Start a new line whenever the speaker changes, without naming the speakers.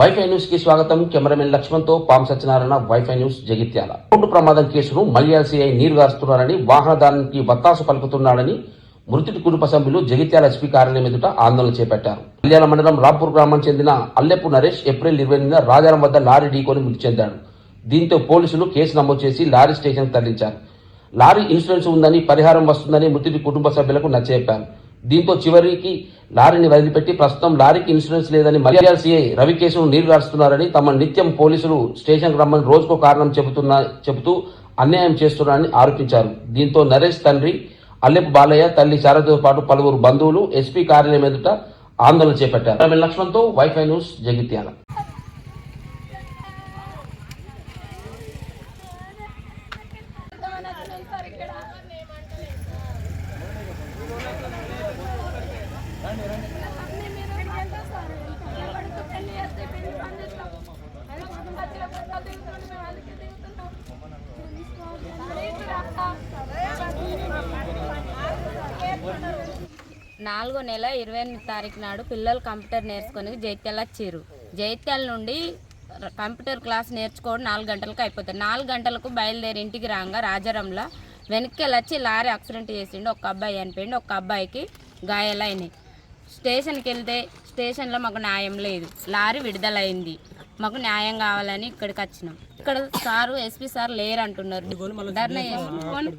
Wifi న్యూస్కి స్వాగతం. Cameraman లక్ష్మణ్తో పాం Satyanarayana WiFi news Jagtial. Road ప్రమాదం కేసును మల్యాల సిఐ నీరు గారుస్తున్నారని వాహనదారునికి వత్తాసు పలుకుతున్నాడని మృతుడి కుటుంబ సభ్యులు జగిత్యాల ఎస్పీ కార్యాలయం ఎదుట ఆందోళన చేపట్టారు. మల్యాల మండలం రాంపూర్ గ్రామం చెందిన అల్లెపు నరేష్ ఏప్రిల్ ఇరవై ఎనిమిదిన రాజారం వద్ద లారీ ఢీకొని మృతి చెందాడు. దీంతో పోలీసులు కేసు నమోదు చేసి లారీ స్టేషన్ తరలించారు. లారీ ఇన్సూరెన్స్ ఉందని పరిహారం వస్తుందని మృతుడి కుటుంబ సభ్యులకు నచ్చెప్పారు దీంతో చివరికి లారీని వదిలిపెట్టి ప్రస్తుతం లారీకి ఇన్సూరెన్స్ లేదని మర్యాద సిఐ రవి కేసును తమ నిత్యం పోలీసులు స్టేషన్కి రమ్మని రోజుకో కారణం చెబుతున్నా చెబుతూ అన్యాయం చేస్తున్నారని ఆరోపించారు. దీంతో నరేష్ తండ్రి అల్లెపు బాలయ్య తల్లి శారదతో పాటు పలువురు బంధువులు ఎస్పీ కార్యాలయం ఎదుట ఆందోళన చేపట్టారు. రమేష్ లక్ష్మణ్తో వైఫై న్యూస్ జగిత్యాల.
నాలుగో నెల ఇరవై ఎనిమిది తారీఖు నాడు పిల్లలు కంప్యూటర్ నేర్చుకొని జైత్యాల వచ్చారు. జైత్యాల నుండి కంప్యూటర్ క్లాస్ నేర్చుకోవడం నాలుగు గంటలకు అయిపోతుంది. నాలుగు గంటలకు బయలుదేరి ఇంటికి రాగా రాజారంలో వెనక్కి వెళ్ళొచ్చి లారీ యాక్సిడెంట్ చేసిండు. ఒక అబ్బాయి అనిపోయిండు ఒక అబ్బాయికి గాయాలైనాయి. స్టేషన్కి వెళ్తే స్టేషన్లో మాకు న్యాయం లేదు. లారీ విడుదలైంది. మాకు న్యాయం కావాలని ఇక్కడికి వచ్చినాం ఇక్కడ సారు ఎస్పీ సార్ లేరు అంటున్నారు ధర్నా చేసుకొని